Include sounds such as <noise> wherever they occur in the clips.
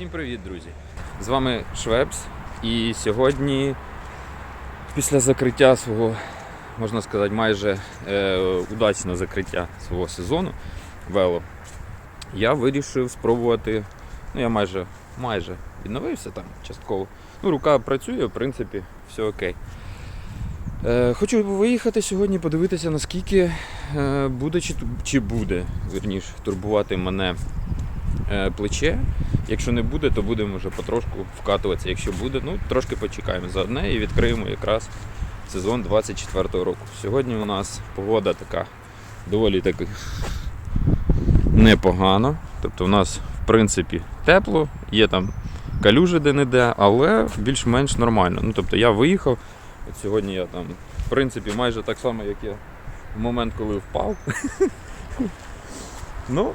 Всім привіт, друзі! З вами Швепс. І сьогодні, після закриття свого, можна сказати, майже е, удачного закриття свого сезону вело, я вирішив спробувати. Ну, я майже майже відновився там частково. Ну, рука працює, в принципі, все окей. Е, хочу виїхати сьогодні, подивитися, наскільки е, буде чи, чи буде вірніше, турбувати мене плече. Якщо не буде, то будемо вже потрошку вкатуватися. Якщо буде, ну трошки почекаємо за одне і відкриємо якраз сезон 24-го року. Сьогодні у нас погода така доволі таки непогана. Тобто у нас в принципі тепло, є там калюжі де-не-де, але більш-менш нормально. Ну тобто я виїхав. От сьогодні я там, в принципі, майже так само, як я в момент, коли впав. <laughs> Ну,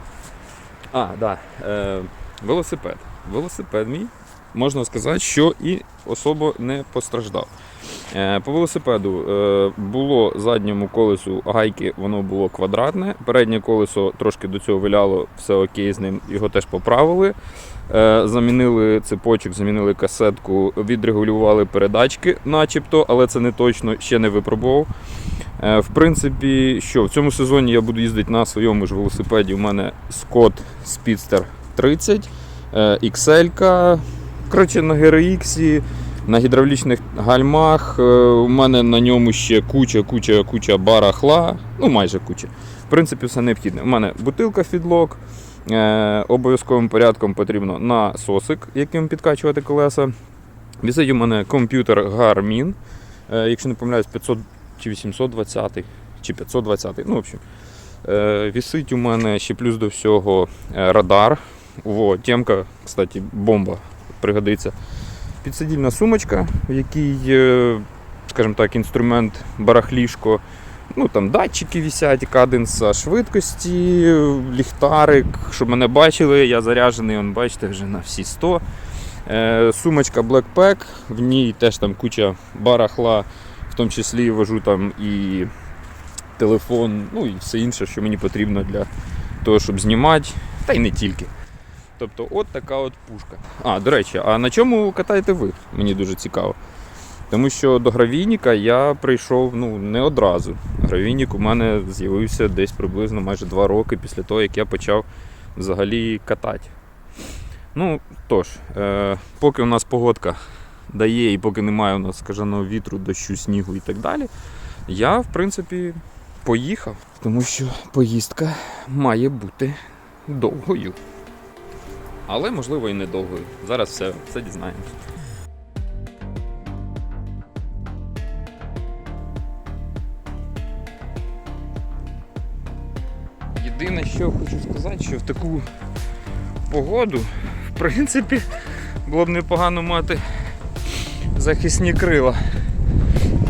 а, да. Е, велосипед. Велосипед мій, можна сказати, що і особо не постраждав. Е, по велосипеду е, було задньому колесу гайки, воно було квадратне. Переднє колесо трошки до цього виляло, все окей з ним, його теж поправили. Е, замінили цепочок, замінили касетку, відрегулювали передачки, начебто, але це не точно, ще не випробував. Е, В принципі, що в цьому сезоні я буду їздити на своєму ж велосипеді. У мене Scott Speedster 30, е, XL. Коротше, на GRX, на гідравлічних гальмах. Е, У мене на ньому ще куча, куча, куча барахла. Ну, майже куча. В принципі, все необхідне. У мене бутилка фідлок. Е, обов'язковим порядком потрібно насосик, яким підкачувати колеса. Вісить у мене комп'ютер Garmin. Е, якщо не помиляюсь, 500 чи 820 чи 520 ну, в общем. Е, вісить у мене ще плюс до всього е, радар. Во, темка, кстати, бомба пригодиться. Підсидільна сумочка, в якій, е, скажімо так, інструмент барахлішко. Ну, там датчики висять, каденса швидкості, ліхтарик, щоб мене бачили, я заряджений, он, бачите, вже на всі 100. Е, сумочка Blackpack, в ній теж там куча барахла, в тому числі вожу там і телефон, ну і все інше, що мені потрібно для того, щоб знімати, та й не тільки. Тобто, от така от пушка. А, до речі, а на чому катаєте ви? Мені дуже цікаво. Тому що до гравійника я прийшов ну, не одразу. Гравійник у мене з'явився десь приблизно майже два роки після того, як я почав взагалі катати. Ну, тож, е, поки у нас погодка дає і поки немає у нас скаженого вітру, дощу, снігу і так далі, я, в принципі, поїхав, тому що поїздка має бути довгою. Але, можливо, і недовгою. Зараз все, все дізнаємось. Єдине, що хочу сказати, що в таку погоду, в принципі, було б непогано мати захисні крила.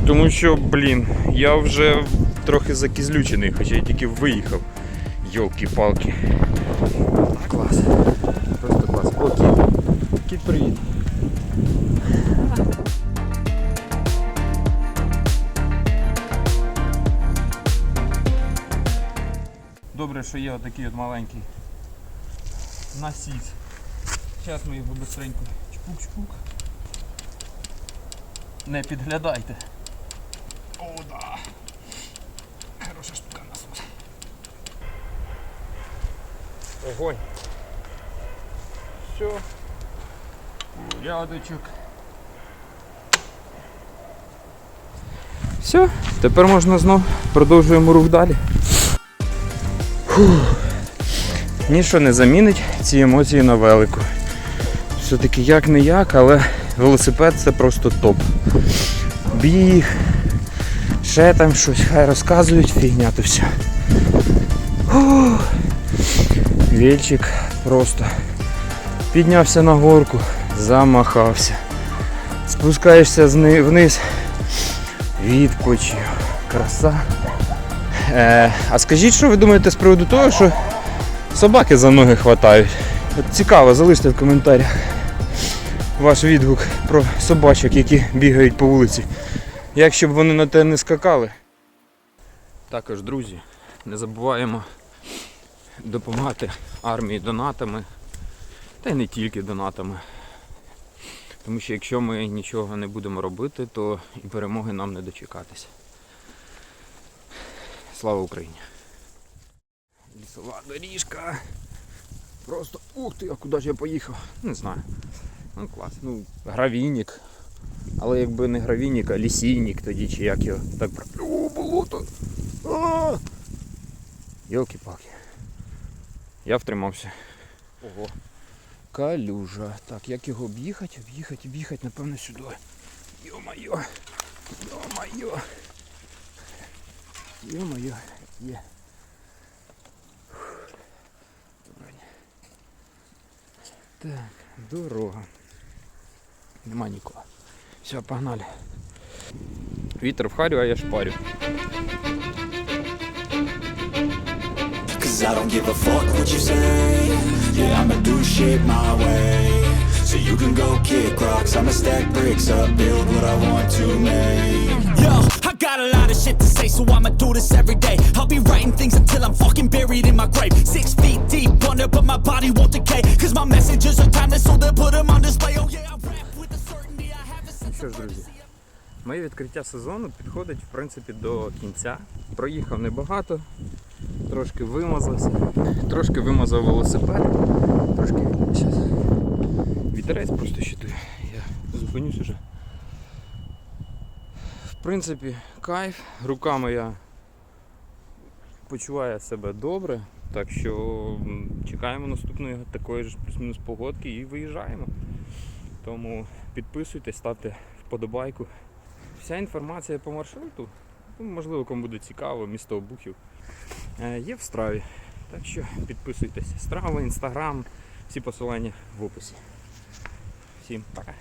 Тому що, блін, я вже трохи закізлючений, хоча я тільки виїхав. Йолки-палки. Клас. Просто клас. О, кіт. Кіт, привіт. Добре, що є отакий от маленький насіс. Зараз ми його быстренько чпук-чпук. Не підглядайте. О, да. Хороша штука насос. Огонь. Все. Рядочок. Все, тепер можна знов продовжуємо рух далі. Фух. Ніщо не замінить ці емоції на велику. Все-таки як не як, але велосипед це просто топ. Біг, ще там щось, хай розказують, фігня то все. Вільчик просто піднявся на горку, замахався. Спускаєшся вниз, відпочив. Краса. Е, а скажіть, що ви думаєте з приводу того, що собаки за ноги хватають? Цікаво, залиште в коментарях ваш відгук про собачок, які бігають по вулиці. Як щоб вони на те не скакали. Також, друзі, не забуваємо допомагати армії донатами. Та й не тільки донатами. Тому що якщо ми нічого не будемо робити, то і перемоги нам не дочекатися. Слава Україні! Лісова доріжка. Просто ух ти, а куди ж я поїхав? Не знаю. Ну клас. Ну, гравійник. Але якби не гравійник, а лісійник тоді, чи як його так. О, болото! А! Йолки-палки. Я втримався. Ого. Калюжа. Так, як його об'їхати? Об'їхати, об'їхати, напевно, сюди. Йо-майо. Йо-майо. Йо-майо. Є. Так, дорога. Нема нікого. Все, погнали. Вітер вхарю, а я шпарю. Cause I don't give a fuck what you say Yeah, I'ma do shit my way So you can go kick rocks I'ma stack bricks up, build what I want to make Yo, I got a lot of shit to say So I'ma do this every day I'll be writing things until I'm fucking buried in my grave Six feet deep under but my body won't decay Cause my messages are timeless so they'll put them on display Oh yeah, Що ж, друзі, моє відкриття сезону підходить в принципі до кінця. Проїхав небагато, трошки вимазався, трошки вимазав велосипед, трошки щас, вітерець просто щитує. Я зупинюсь уже. В принципі, кайф. Руками я почуваю себе добре, так що чекаємо наступної такої ж плюс-мінус погодки і виїжджаємо. Тому підписуйтесь, ставте вподобайку. Вся інформація по маршруту, ну, можливо, кому буде цікаво, місто Обухів, е, є в страві. Так що підписуйтесь. Страва, інстаграм, всі посилання в описі. Всім пока.